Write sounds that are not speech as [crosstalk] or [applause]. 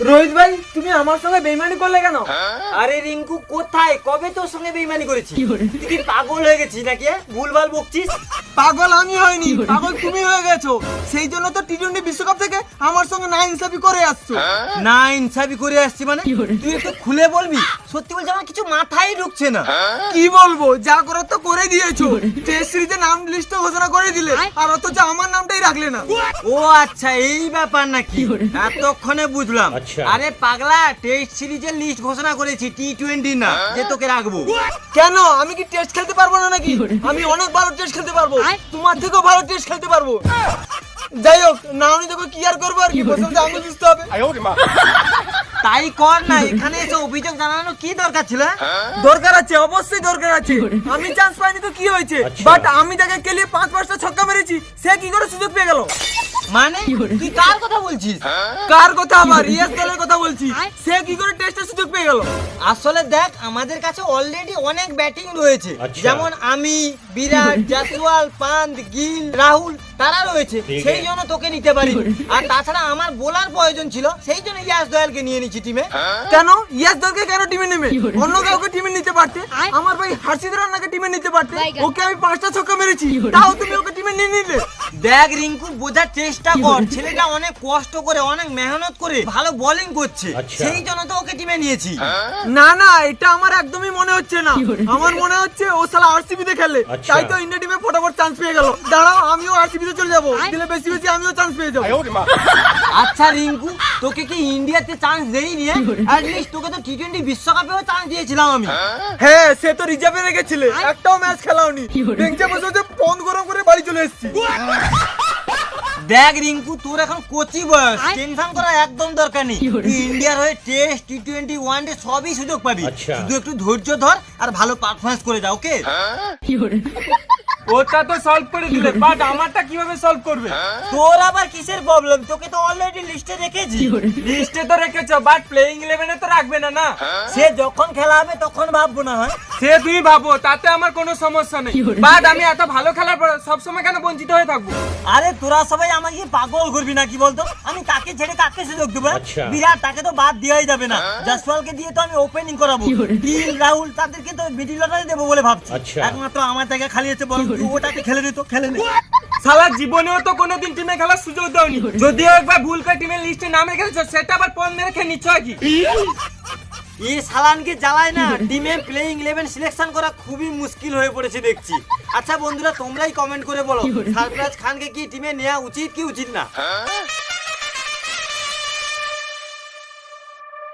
রোহিত ভাই তুমি আমার সঙ্গে বেইমানি করলে কেন? আরে রিঙ্কু কোথায়? কবে তোর সঙ্গে বেইমানি করেছি? তুই কি পাগল হয়ে গেছিস নাকি হ্যাঁ? ভুলভাল বকছিস? পাগল আমি হয়নি পাগল তুমি হয়ে গেছো। সেই জন্য তো টি টোয়েন্টি বিশ্বকাপ থেকে আমার সঙ্গে না ইনসাফি করে আসছো। না ইনসাফি করে আসছি মানে তুই একটু খুলে বলবি? সত্যি বলছি আমার কিছু মাথায় ঢুকছে না। কি বলব? যা করার তো করে দিয়েছ। টেস্ট সিরিজে নাম লিস্ট ঘোষণা করে দিলে আর অথচ আমার নামটাই রাখলে না। ও আচ্ছা এই ব্যাপার নাকি? এতক্ষণে বুঝলাম। আরে পাগলা টেস্ট সিরিজের লিস্ট ঘোষণা করেছি টি টোয়েন্টি না যে তোকে রাখব। কেন? আমি কি টেস্ট খেলতে পারব না নাকি? আমি অনেক ভালো টেস্ট খেলতে পারব। তোমার থেকেও ভালো টেস্ট খেলতে পারব। যাই হোক না আমি তোকে কি আর করব আর কি বসে বুঝতে হবে। তাই কর না এখানে এসে অভিযোগ জানানো কি দরকার ছিল হ্যাঁ? দরকার আছে অবশ্যই দরকার আছে। আমি চান্স পাইনি তো কি হয়েছে? বাট আমি তাকে খেলিয়ে পাঁচ পাঁচটা ছক্কা মেরেছি সে কি করে সুযোগ পেয়ে গেল? মানে তুই কার কথা বলছিস? কার কথা আবার? ইয়েস দলের কথা বলছি সে কি করে টেস্টের সুযোগ গেল। আসলে দেখ আমাদের কাছে অলরেডি অনেক ব্যাটিং রয়েছে। যেমন আমি বিরাট [laughs] জাসওয়াল পান্ত গিল রাহুল তারা রয়েছে। সেই জন্য তোকে নিতে পারি। আর তাছাড়া আমার বোলার প্রয়োজন ছিল সেই জন্য ইয়াস দয়ালকে নিয়ে নিচ্ছি টিমে কেন? ইয়েস দলকে কেন টিমে নেবে? অন্য কাউকে টিমে নিতে পারতে? আমার ভাই হার্ষিদ রান্নাকে টিমে নিতে পারতে? ওকে আমি পাঁচটা ছক্কা মেরেছি। তাও তুমি ওকে টিমে নিয়ে নিলে? দেখ রিঙ্কু বোঝার চেষ্টা কর। ছেলেটা অনেক কষ্ট করে অনেক মেহনত করে ভালো বোলিং করছে। সেই জন্য তো ওকে টিমে নিয়েছি। না না এটা আমার একদমই মনে হচ্ছে না। আমার মনে হচ্ছে ও সালা আরসিবি তে খেলে তাই তো ইন্ডিয়া টিমে ফটাফট চান্স পেয়ে গেল। দাঁড়াও আমিও আরসিবি তে চলে যাব। দিলে বেশি বেশি আমিও চান্স পেয়ে যাব। আচ্ছা রিঙ্কু তোকে কি ইন্ডিয়াতে চান্স দেইনি অ্যাটলিস্ট তোকে তো টি টোয়েন্টি বিশ্বকাপেও চান্স দিয়েছিলাম আমি। হ্যাঁ? সে তো রিজার্ভে রেখেছিলে। একটাও ম্যাচ খেলাওনি। বেঞ্চে বসে বসে ফোন গরম করে বাড়ি চলে এসেছি। দেখ রিঙ্কু তোর এখন কোচি বয়স। টেনশন করা একদম দরকার নেই। তুই ইন্ডিয়ার হয়ে test T twenty one day সবই সুযোগ পাবি। শুধু একটু ধৈর্য ধর আর ভালো পারফরমেন্স করে যা ওকে ওটা তো সলভ করে দিলে বাট আমারটা কীভাবে সলভ করবে? তোর আবার কিসের প্রবলেম তোকে তো অলরেডি লিস্টে রেখেছি। লিস্টে তো রেখেছো বাট প্লেইং ইলেভেনে তো রাখবে না না? সে যখন খেলা হবে তখন ভাববো না হয়? সে তুমি ভাবো তাতে আমার কোনো সমস্যা নেই। বাট আমি এত ভালো খেলার পর সবসময় কেন বঞ্চিত হয়ে থাকব? আরে তোরা সবাই আমাকে পাগল করবি না কি বলতো? আমি কাকে ছেড়ে কাকে সুযোগ দেবো বিরাট তাকে তো বাদ দেওয়াই যাবে না। জাসওয়ালকে দিয়ে তো আমি ওপেনিং করাবো। রাহুল তাদেরকে তো মিডিল অর্ডারে দেবো বলে ভাবছি। একমাত্র আমার জায়গায় খালি আছে তুই ওটাকে খেলে দিত খেলে নে। সালা জীবনেও তো কোনোদিন টিমে খেলার সুযোগ দাওনি। যদিও একবার ভুল করে টিমের লিস্টে নাম রেখেছো সেটা আবার পন মেরে খেয়ে নিচ্ছ কি? এই সালানকে জ্বালায় না টিমে প্লেইং ইলেভেন সিলেকশন করা খুবই মুশকিল হয়ে পড়েছে দেখছি। আচ্ছা বন্ধুরা তোমরাই কমেন্ট করে বলো সারফরাজ খানকে কি টিমে নেওয়া উচিত কি উচিত না?